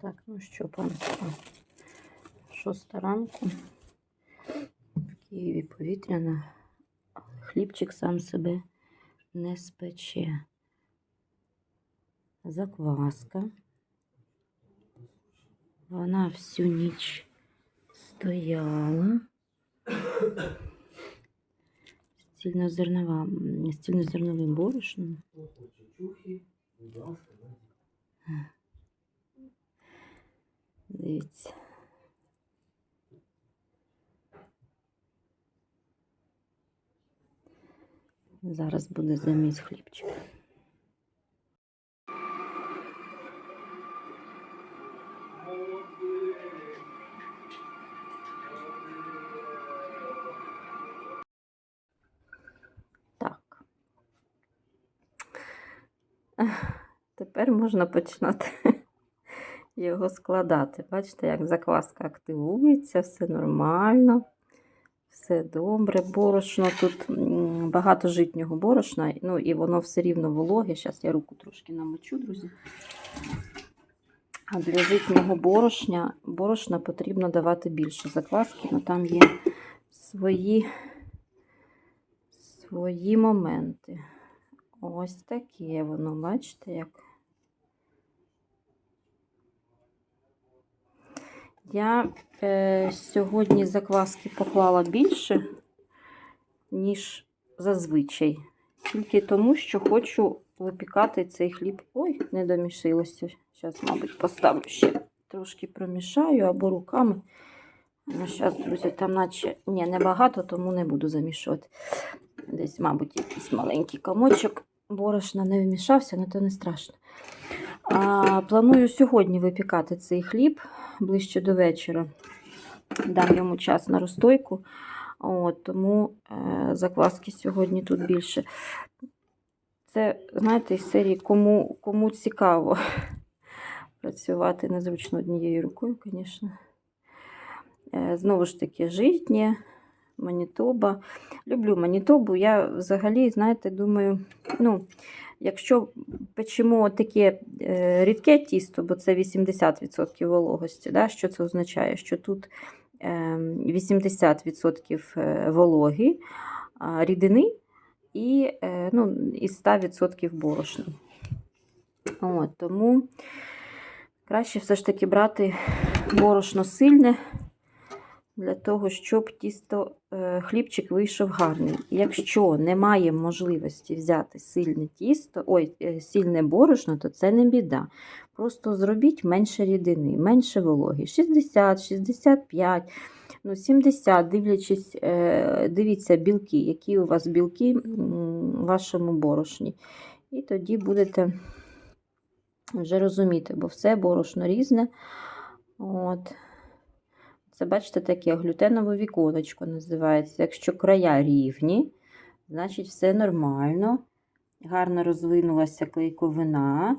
Так, ну що, панство, шоста ранку. В Києві повітряно, але хлібчик сам себе не спече. Закваска. Вона всю ніч стояла. З цільнозернова, м, з борошном. Дивіться. Зараз буде заміс хлібчика. Так. Тепер можна починати його складати. Бачите, як закваска активується, все нормально, все добре. Борошно тут багато житнього борошна, ну і воно все рівно вологе. Зараз я руку трошки намочу, друзі. А для житнього борошна, борошна потрібно давати більше закваски, але там є свої, свої моменти. Ось таке воно, бачите, як. Я е, сьогодні закваски поклала більше, ніж зазвичай. Тільки тому, що хочу випікати цей хліб. Ой, не домішилося. Зараз, мабуть, поставлю ще трошки промішаю або руками. Ну, зараз, друзі, там наче ні, небагато, тому не буду замішувати. Десь, мабуть, якийсь маленький комочок. Борошна не вмішався, але то не страшно. А, планую сьогодні випікати цей хліб ближче до вечора. Дам йому час на розстойку. От, тому е, закваски сьогодні тут більше. Це, знаєте, із серії кому, кому цікаво працювати незручно однією рукою, звісно. Е, знову ж таки, житнє, Манітоба. Люблю Манітобу. Я взагалі, знаєте, думаю, ну, якщо печемо таке е, рідке тісто, бо це 80% вологості, да, що це означає? Що тут е, 80% е, вологи, рідини і, е, ну, і 100% борошна. Тому краще все ж таки брати борошно сильне для того, щоб тісто, е, хлібчик вийшов гарний. Якщо немає можливості взяти сильне тісто, ой, е, сильне борошно, то це не біда. Просто зробіть менше рідини, менше вологи. 60, 65, ну 70, дивлячись, е, дивіться білки, які у вас білки в вашому борошні. І тоді будете вже розуміти, бо все борошно різне. От. Це, бачите, таке глютенове віконечко називається. Якщо края рівні, значить все нормально. Гарно розвинулася клейковина.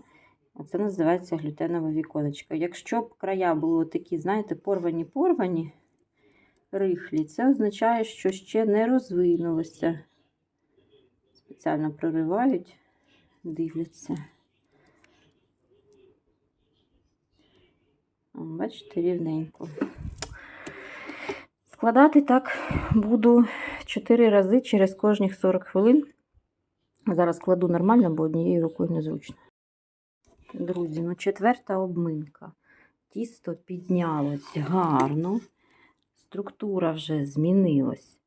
Це називається глютенове віконечко. Якщо б края були такі, знаєте, порвані-порвані, рихлі, це означає, що ще не розвинулося. Спеціально проривають, дивляться. Бачите, рівненько. Складати так буду 4 рази через кожних 40 хвилин. Зараз кладу нормально, бо однією рукою незручно. Друзі, ну четверта обминка. Тісто піднялось гарно, структура вже змінилась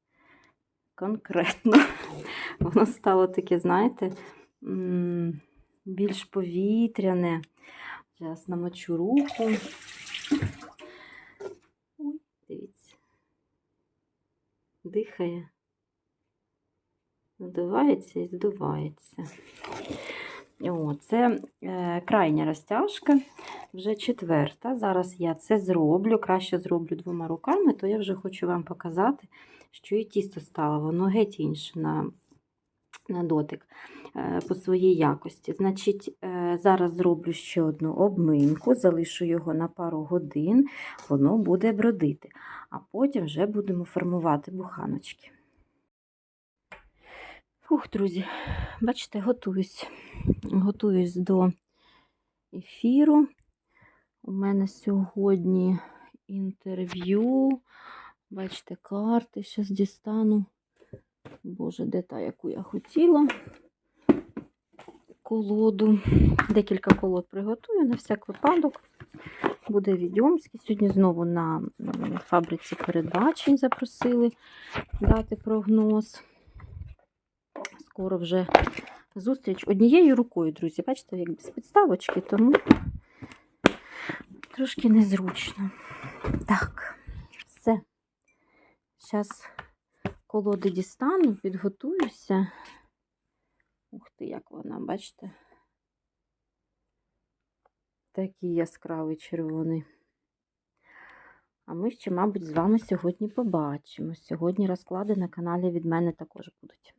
конкретно. Воно стало таке, знаєте, більш повітряне. Зараз намочу руку. Ой, дивіться. Дихає. здувається і здувається. О, це е, крайня розтяжка, вже четверта. Зараз я це зроблю. Краще зроблю двома руками, то я вже хочу вам показати, що і тісто стало, воно геть інше на, на дотик е, по своїй якості. Значить, е, зараз зроблю ще одну обминку, залишу його на пару годин, воно буде бродити. А потім вже будемо формувати буханочки. Фух, друзі, бачите, готуюсь. Готуюсь до ефіру. У мене сьогодні інтерв'ю. Бачите, карти. Зараз дістану. Боже, де та, яку я хотіла? Колоду. Декілька колод приготую на всяк випадок. Буде відьомський. Сьогодні знову на фабриці передбачень запросили дати прогноз. Скоро вже зустріч однією рукою, друзі. Бачите, як без підставочки, тому трошки незручно. Так, все. Зараз колоди дістану, підготуюся. Ух ти, як вона, бачите? Такий яскравий червоний. А ми ще, мабуть, з вами сьогодні побачимо. Сьогодні розклади на каналі від мене також будуть.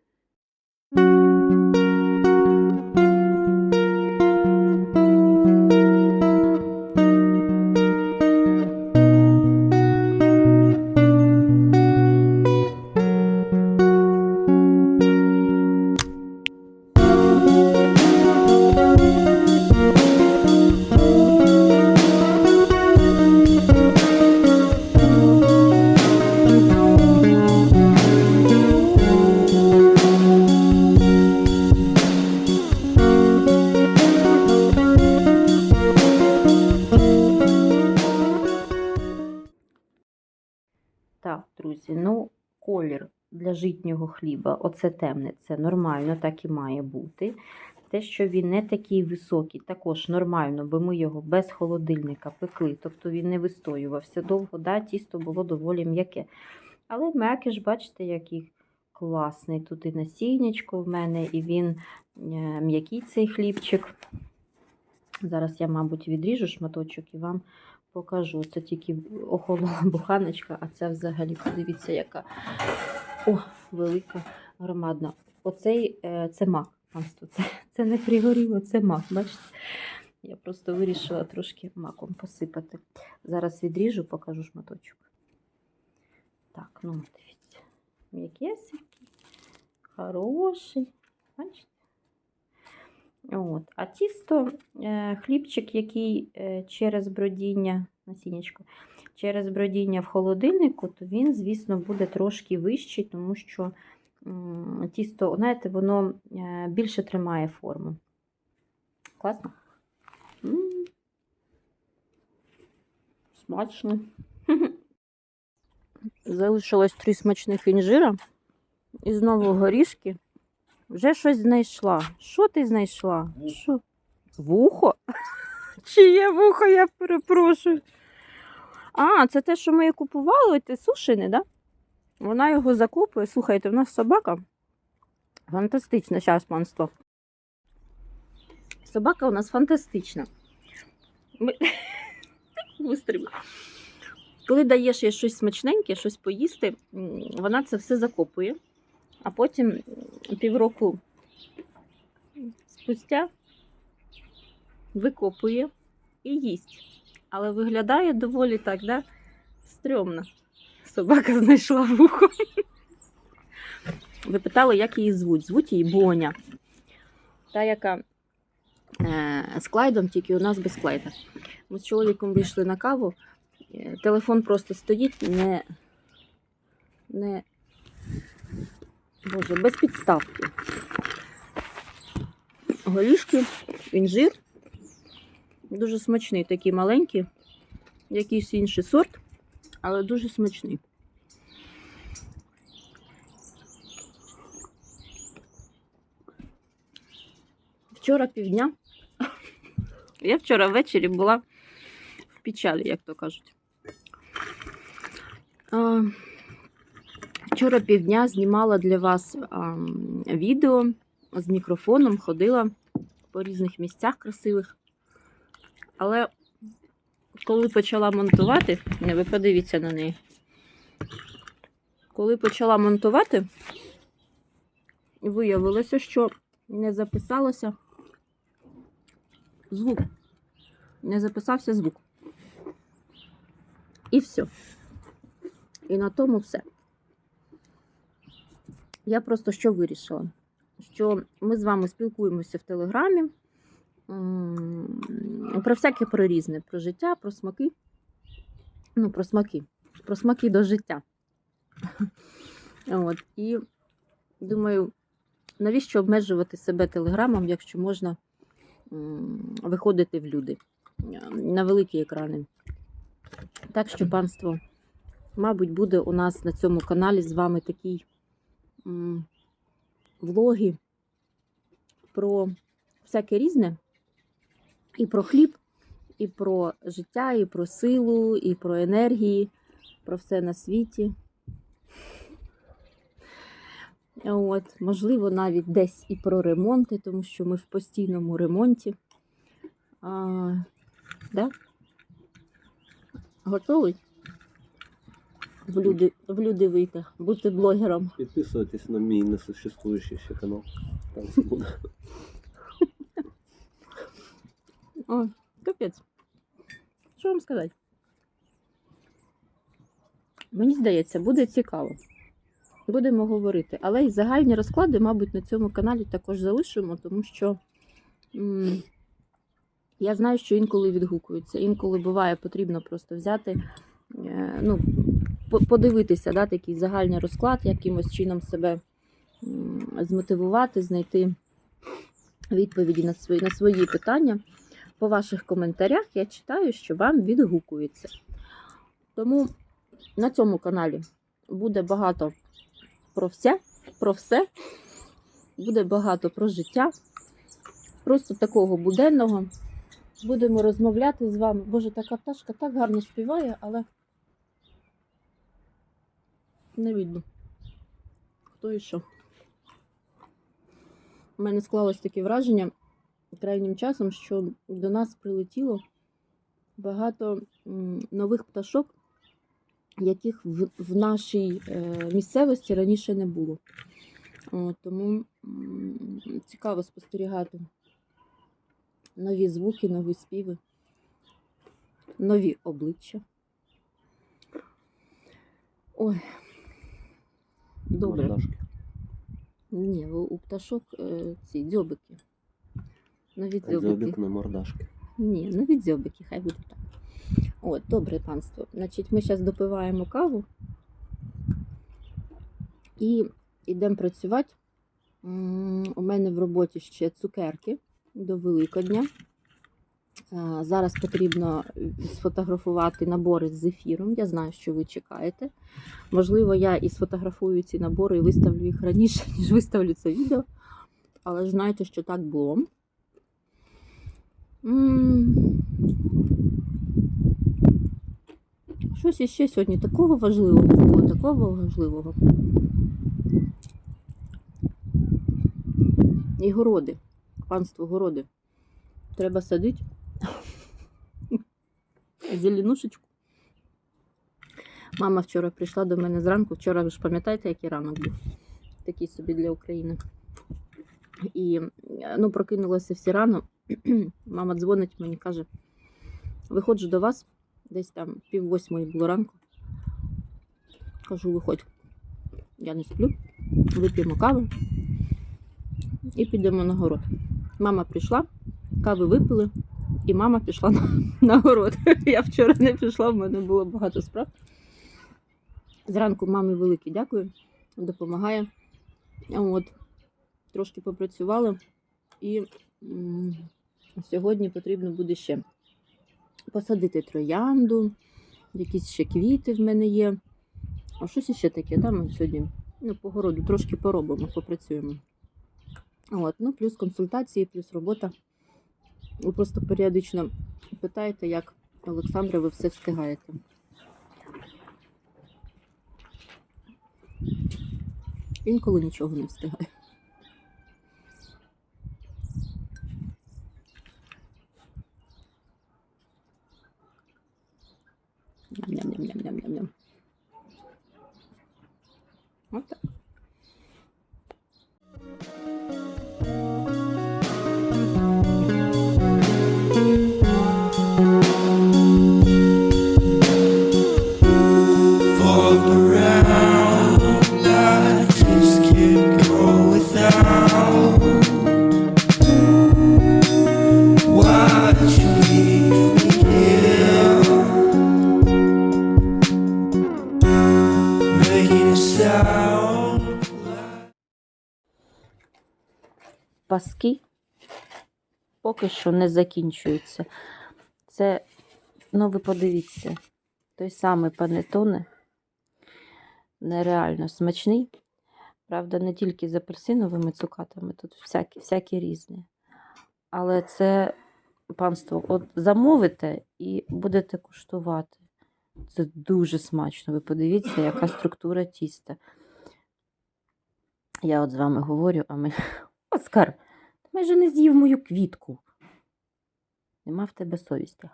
Колір для житнього хліба, оце темне, це нормально, так і має бути. Те, що він не такий високий, також нормально, бо ми його без холодильника пекли, тобто він не вистоювався довго, да, тісто було доволі м'яке. Але м'якиш, бачите, який класний. Тут і насіннячко в мене, і він е, м'який цей хлібчик. Зараз я, мабуть, відріжу шматочок і вам покажу. Це тільки охолола буханочка, а це взагалі, подивіться, яка о, велика, громадна. Оцей е, це мак. Це, це не пригоріло, це мак. Бачите? Я просто вирішила трошки маком посипати. Зараз відріжу, покажу шматочок. Так, ну дивіться. М'якесенький, хороший. Бачите? От. А тісто, е, хлібчик, який е, через бродіння, насіннячко, через бродіння в холодильнику, то він, звісно, буде трошки вищий, тому що тісто, знаєте, воно е, більше тримає форму. Класно? М. Смачно. Залишилось три смачних інжира. І знову горішки. Вже щось знайшла. Що ти знайшла? Що? Вухо? Чиє вухо, я перепрошую. А, це те, що ми купували, те сушене, да? Вона його закупує. Слухайте, в нас собака. Фантастична зараз панство. Собака у нас фантастична. Ми... Коли даєш їй щось смачненьке, щось поїсти, вона це все закопує, а потім півроку спустя викопує і їсть. Але виглядає доволі так, да? стрьомно. Собака знайшла вухо. Ви питали, як її звуть? Звуть її Боня. Та, яка е, з Клайдом, тільки у нас без Клайда. Ми з чоловіком вийшли на каву. е, Телефон просто стоїть, не, не Боже, без підставки. Горішки, інжир. Дуже смачний, такий маленький, якийсь інший сорт, але дуже смачний. Вчора півдня. Я вчора ввечері була в печалі, як то кажуть. Вчора півдня знімала для вас а, відео з мікрофоном, ходила по різних місцях красивих. Але коли почала монтувати, не ви подивіться на неї. Коли почала монтувати, виявилося, що не записалося звук. Не записався звук. І все. І на тому все. Я просто що вирішила? Що ми з вами спілкуємося в Телеграмі, про всяке про різне, про життя, про смаки. Ну, про смаки. Про смаки до життя. От. І думаю, навіщо обмежувати себе телеграмом, якщо можна виходити в люди на великі екрани. Так що, панство, мабуть, буде у нас на цьому каналі з вами такий влоги про всяке різне. І про хліб, і про життя, і про силу, і про енергії, про все на світі. От, можливо, навіть десь і про ремонти, тому що ми в постійному ремонті. А, да? Готовий? В люди, в люди вийти, бути блогером. Підписуйтесь на мій несуществуючий ще канал. Там все буде. О, капець. Що вам сказати? Мені здається, буде цікаво. Будемо говорити. Але й загальні розклади, мабуть, на цьому каналі також залишимо, тому що м, я знаю, що інколи відгукуються. Інколи буває потрібно просто взяти, е, ну, подивитися, да, такий загальний розклад, якимось чином себе змотивувати, знайти відповіді на свої, на свої питання. По ваших коментарях я читаю, що вам відгукується. Тому на цьому каналі буде багато про все, про все. Буде багато про життя. Просто такого буденного. Будемо розмовляти з вами. Боже, така пташка так гарно співає, але не видно. Хто і що. У мене склалось таке враження крайнім часом, що до нас прилетіло багато нових пташок, яких в, в нашій е, місцевості раніше не було. Тому цікаво спостерігати нові звуки, нові співи, нові обличчя. Ой. Добре. Мордашки. Ні, у, пташок е, ці дзьобики. Нові А дзьобики. дзьобик на мордашки. Ні, від дзьобики, хай буде так. От, добре панство. Значить, ми зараз допиваємо каву і йдемо працювати. У мене в роботі ще цукерки до Великодня. Е, Зараз потрібно сфотографувати набори з зефіром. Я знаю, що ви чекаєте. Можливо, я і сфотографую ці набори і виставлю їх раніше, ніж виставлю це відео. Але ж знаєте, що так було. Щось іще сьогодні такого важливого було, такого важливого. І городи, панство городи. Треба садити зеленушечку. Мама вчора прийшла до мене зранку. Вчора ви ж пам'ятаєте, який ранок був? Такий собі для України. І ну, прокинулася всі рано. Мама дзвонить мені, каже: виходжу до вас, десь там пів восьмої було ранку. Кажу, виходь. Я не сплю, вип'ємо кави і підемо на город. Мама прийшла, кави випили, і мама пішла на, на город. Я вчора не пішла, в мене було багато справ. Зранку мамі велике дякую, допомагає. От, трошки попрацювала. І м, сьогодні потрібно буде ще посадити троянду, якісь ще квіти в мене є. А щось іще таке, да, ми сьогодні ну, по городу трошки поробимо, попрацюємо. От, ну, плюс консультації, плюс робота. Ви просто періодично питаєте, як Олександра, ви все встигаєте. Інколи нічого не встигаю. Ням-ням-ням-ням-ням-ням. Вот так. Що не закінчуються. Це, ну ви подивіться, той самий панетоне нереально смачний. Правда, не тільки з апельсиновими цукатами, тут всякі, всякі різні. Але це панство, от замовите і будете куштувати. Це дуже смачно. Ви подивіться, яка структура тіста. Я от з вами говорю, а ми. Оскар, ти майже не з'їв мою квітку. Нема в тебе совісті.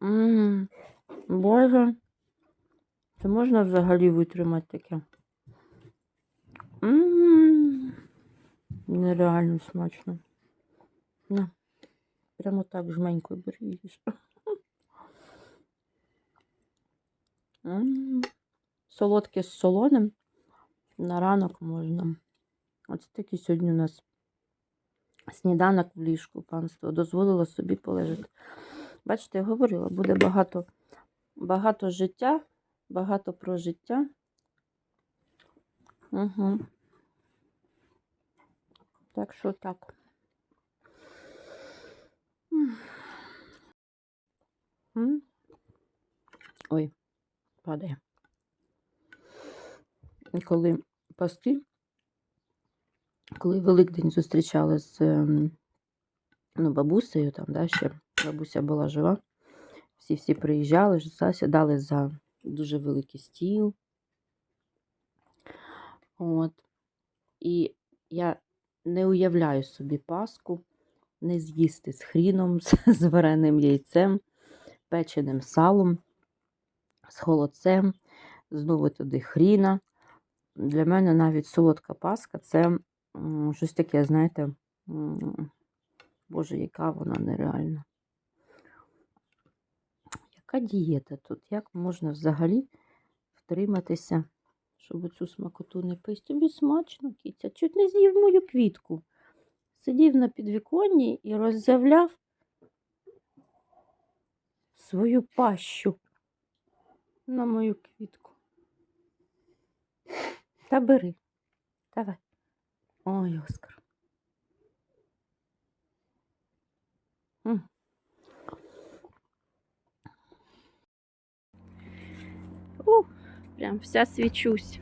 Ммм, Боже, це можна взагалі витримати таке? Ммм, нереально смачно. На, прямо так жменько бери і їж. М, Солодке з солоним. На ранок можна. Ось такий сьогодні у нас сніданок в ліжку, панство. Дозволила собі полежати. Бачите, я говорила, буде багато, багато життя, багато про життя. Угу. Так що так. Ой, падає. І коли паски, коли Великдень зустрічали з ем, ну, бабусею, там, да, ще бабуся була жива, всі-всі приїжджали, ж сідали за дуже великий стіл. От. І я не уявляю собі паску не з'їсти з хріном, з, вареним яйцем, печеним салом, з холодцем, знову туди хріна. Для мене навіть солодка паска це щось таке, знаєте, боже, яка вона нереальна. Яка дієта тут? Як можна взагалі втриматися, щоб цю смакоту не пити? Тобі смачно, кіця. Чуть не з'їв мою квітку. Сидів на підвіконні і роззявляв свою пащу на мою квітку. Та бери. Давай. Ой, Оскар. М. Ух, прям вся свічусь.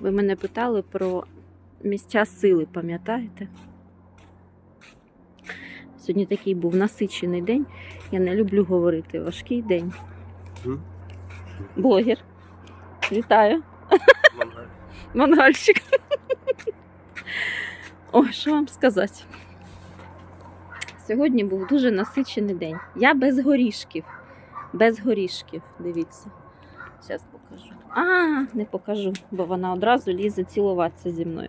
Ви мене питали про місця сили, пам'ятаєте? Сьогодні такий був насичений день. Я не люблю говорити важкий день. Блогер. Вітаю. Мангальщик. Ой, що вам сказати? Сьогодні був дуже насичений день. Я без горішків. Без горішків, дивіться. Зараз покажу. А, не покажу, бо вона одразу лізе цілуватися зі мною.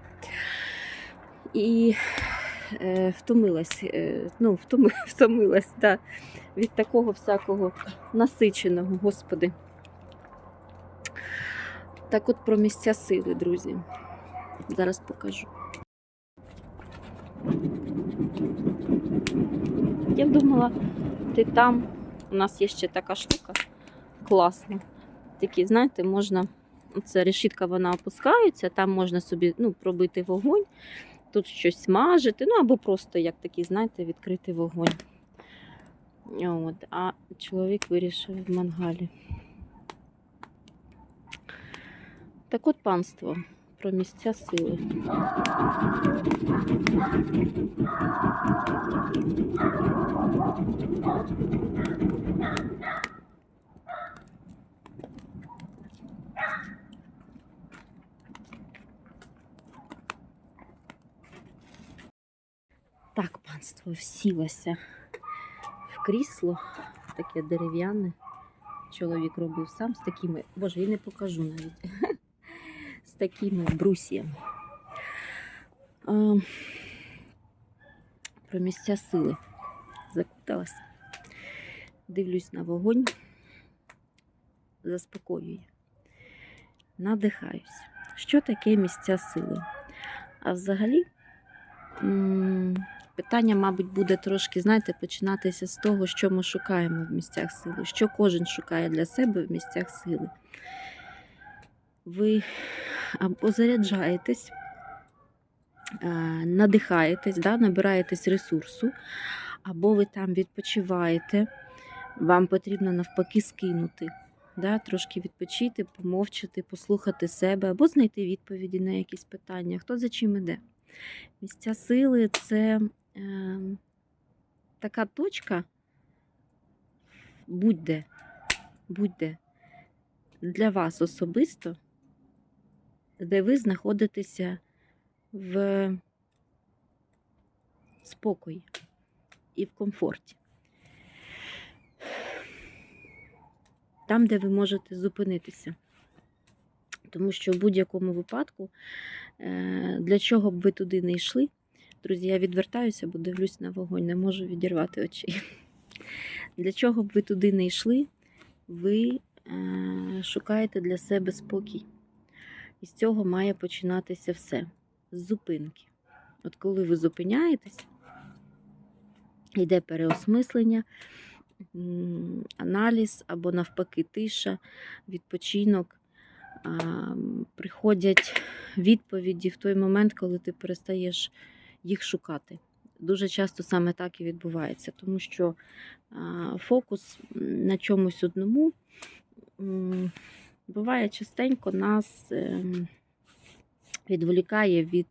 І е, втомилась, е, ну, втоми, втомилась да, від такого всякого насиченого, господи. Так от про місця сили, друзі. Зараз покажу. Я думала, ти там. У нас є ще така штука класна. Такі, знаєте, можна. Це решітка вона опускається, там можна собі ну, пробити вогонь, тут щось смажити, ну або просто як такий, знаєте, відкрити вогонь. От. А чоловік вирішив в мангалі. Так от панство про місця сили. Так, панство, сілася в крісло, таке дерев'яне. Чоловік робив сам з такими, боже, я не покажу навіть. З такими брусьями. А, про місця сили. Закуталася. Дивлюсь на вогонь, заспокоює. Надихаюсь. Що таке місця сили? А взагалі, питання, мабуть, буде трошки, знаєте, починатися з того, що ми шукаємо в місцях сили, що кожен шукає для себе в місцях сили. Ви або заряджаєтесь е, надихаєтесь, да, набираєтесь ресурсу, або ви там відпочиваєте, вам потрібно навпаки скинути. Да, трошки відпочити, помовчати, послухати себе або знайти відповіді на якісь питання, хто за чим іде. Місця сили це е, така точка, будь-де, будь-де для вас особисто, де ви знаходитеся в спокої і в комфорті. Там, де ви можете зупинитися. Тому що в будь-якому випадку, е, для чого б ви туди не йшли, друзі, я відвертаюся, бо дивлюсь на вогонь, не можу відірвати очей. Для чого б ви туди не йшли, ви е, шукаєте для себе спокій. І з цього має починатися все. З зупинки. От коли ви зупиняєтесь, йде переосмислення, аналіз або навпаки тиша, відпочинок. Приходять відповіді в той момент, коли ти перестаєш їх шукати. Дуже часто саме так і відбувається, тому що фокус на чомусь одному буває частенько нас ем, відволікає від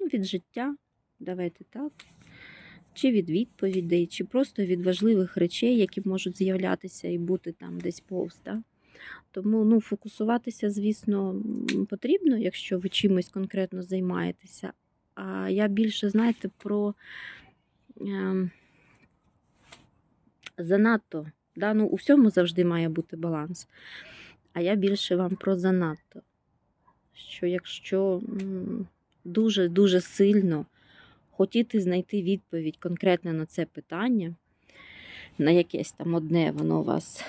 ну, від життя, давайте так, чи від відповідей, чи просто від важливих речей, які можуть з'являтися і бути там десь повз. Да? Тому ну, фокусуватися, звісно, потрібно, якщо ви чимось конкретно займаєтеся. А я більше, знаєте, про ем, занадто. Да? Ну, у всьому завжди має бути баланс. А я більше вам про занадто. Що якщо дуже-дуже сильно хотіти знайти відповідь конкретно на це питання, на якесь там одне воно вас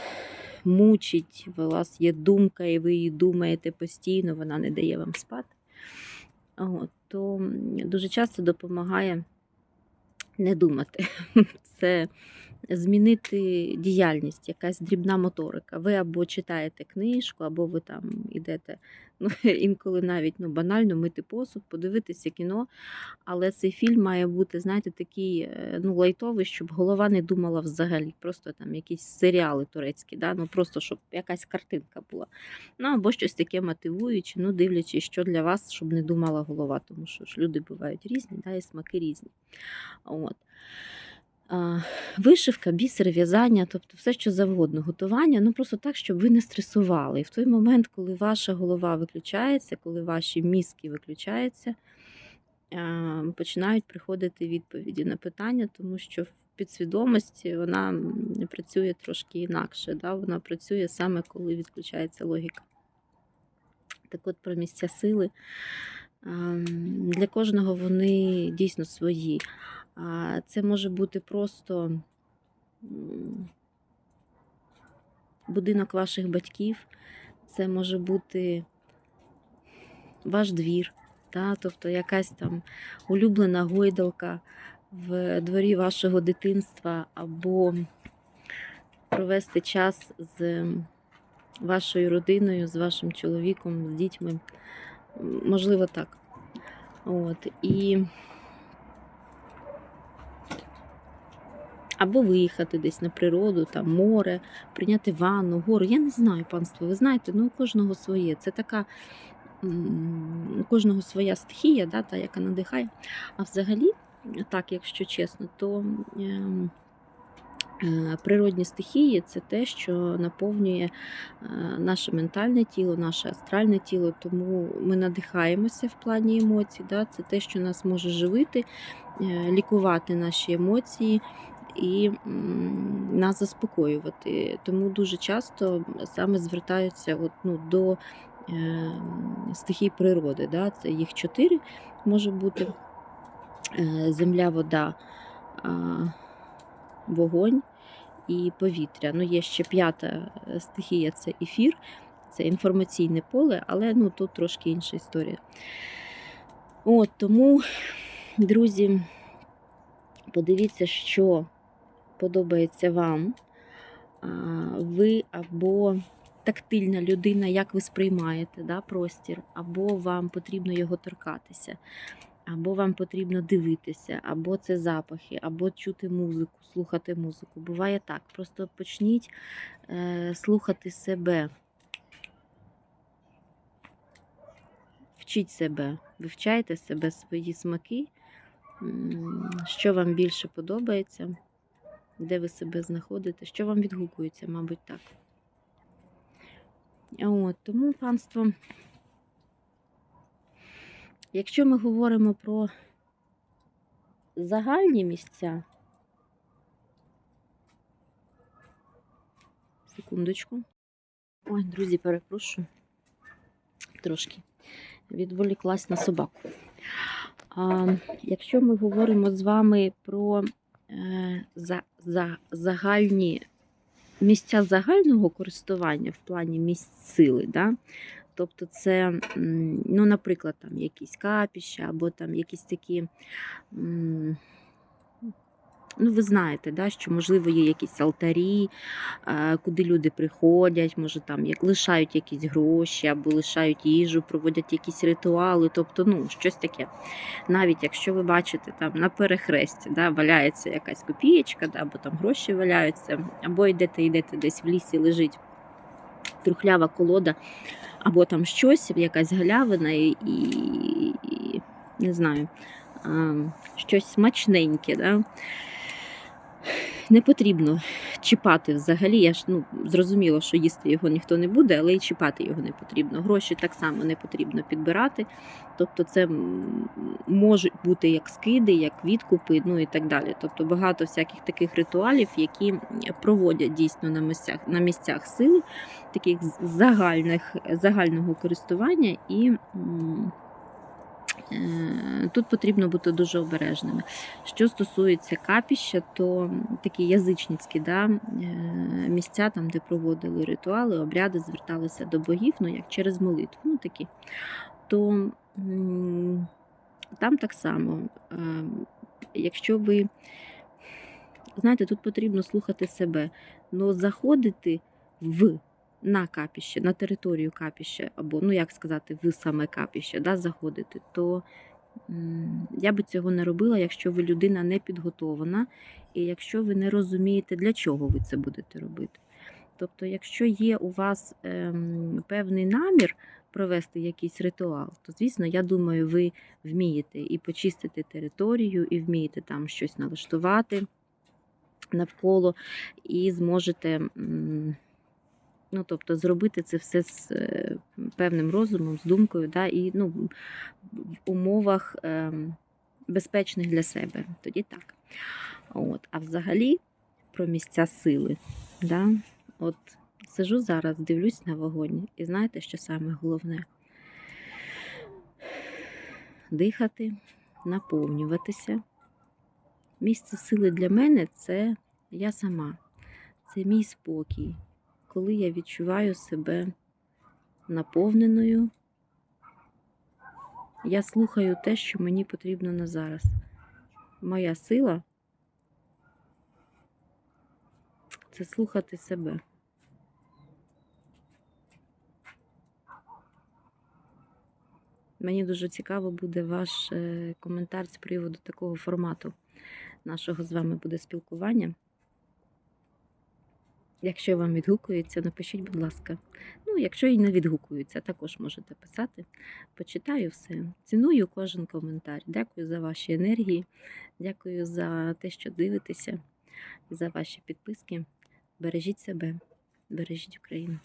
мучить, у вас є думка, і ви її думаєте постійно, вона не дає вам спати, то дуже часто допомагає не думати. Це змінити діяльність, якась дрібна моторика. Ви або читаєте книжку, або ви там ідете, ну, інколи навіть ну, банально мити посуд, подивитися кіно. Але цей фільм має бути, знаєте, такий е, ну, лайтовий, щоб голова не думала взагалі. Просто там якісь серіали турецькі, да? ну, просто щоб якась картинка була. Ну, або щось таке мотивуюче, ну, дивлячись, що для вас, щоб не думала голова, тому що ж люди бувають різні, да, і смаки різні. От. Вишивка, бісер, в'язання, тобто все, що завгодно, готування, ну просто так, щоб ви не стресували. І в той момент, коли ваша голова виключається, коли ваші мізки виключаються, починають приходити відповіді на питання, тому що в підсвідомості вона працює трошки інакше. Да? Вона працює саме коли відключається логіка. Так от про місця сили. Для кожного вони дійсно свої. А Це може бути просто будинок ваших батьків, це може бути ваш двір, та? тобто якась там улюблена гойдалка в дворі вашого дитинства, або провести час з вашою родиною, з вашим чоловіком, з дітьми. Можливо, так. От. І або виїхати десь на природу, там море, прийняти ванну, гору. Я не знаю, панство. Ви знаєте, ну у кожного своє. Це така у кожного своя стихія, да, та, яка надихає. А взагалі, так, якщо чесно, то ем, е, природні стихії це те, що наповнює е, наше ментальне тіло, наше астральне тіло, тому ми надихаємося в плані емоцій. Да? Це те, що нас може живити, е, лікувати наші емоції і нас заспокоювати. Тому дуже часто саме звертаються от, ну, до е, стихій природи. Да? Це їх чотири може бути: Е, земля, вода, а, вогонь і повітря. Ну, є ще п'ята е, стихія це ефір, це інформаційне поле, але ну, тут трошки інша історія. От, тому, друзі, подивіться, що подобається вам. Ви або тактильна людина, як ви сприймаєте да, простір, або вам потрібно його торкатися, або вам потрібно дивитися, або це запахи, або чути музику, слухати музику. Буває так. Просто почніть е, слухати себе. Вчіть себе, вивчайте себе, свої смаки, що вам більше подобається, де ви себе знаходите, що вам відгукується, мабуть, так. От, тому, панство, якщо ми говоримо про загальні місця, секундочку. Ой, друзі, перепрошую. Трошки відволіклась на собаку. А, якщо ми говоримо з вами про за, за, загальні місця загального користування в плані місць сили, да? тобто це, ну, наприклад, там якісь капіща або там якісь такі. м, Ну, ви знаєте, да, що можливо є якісь алтарі, е, куди люди приходять, може там як лишають якісь гроші або лишають їжу, проводять якісь ритуали, тобто, ну, щось таке. Навіть якщо ви бачите там на перехресті, да, валяється якась копієчка, да, або там гроші валяються, або йдете, йдете десь в лісі, лежить трухлява колода, або там щось, якась галявина, і, і, і не знаю, а, щось смачненьке. Да? Не потрібно чіпати взагалі. Я ж ну, зрозуміло, що їсти його ніхто не буде, але і чіпати його не потрібно. Гроші так само не потрібно підбирати. Тобто, це можуть бути як скиди, як відкупи, ну і так далі. Тобто багато всяких таких ритуалів, які проводять дійсно на місцях на місцях сили, таких загальних, загального користування і. Е, Тут потрібно бути дуже обережними. Що стосується капіща, то такі язичницькі да, е, місця, там, де проводили ритуали, обряди, зверталися до богів, ну як через молитву, ну такі, то там так само, е, якщо ви, знаєте, тут потрібно слухати себе, але заходити в на капіще, на територію капіща, або, ну як сказати, в саме капіще, да, заходити, то я би цього не робила, якщо ви людина не підготована, і якщо ви не розумієте, для чого ви це будете робити. Тобто, якщо є у вас ем, певний намір провести якийсь ритуал, то, звісно, я думаю, ви вмієте і почистити територію, і вмієте там щось налаштувати навколо, і зможете. м, Ну, тобто зробити це все з е, певним розумом, з думкою, да, і ну, в умовах ем, безпечних для себе. Тоді так. От. А взагалі про місця сили. Да? От сижу зараз, дивлюсь на вогонь, і знаєте, що саме головне? Дихати, наповнюватися. Місце сили для мене це я сама, це мій спокій коли я відчуваю себе наповненою, я слухаю те, що мені потрібно на зараз. Моя сила це слухати себе. Мені дуже цікаво буде ваш е, коментар з приводу такого формату нашого з вами буде спілкування. Якщо вам відгукується, напишіть, будь ласка. Ну, якщо і не відгукується, також можете писати. Почитаю все. Ціную кожен коментар. Дякую за ваші енергії, дякую за те, що дивитеся, за ваші підписки. Бережіть себе, бережіть Україну.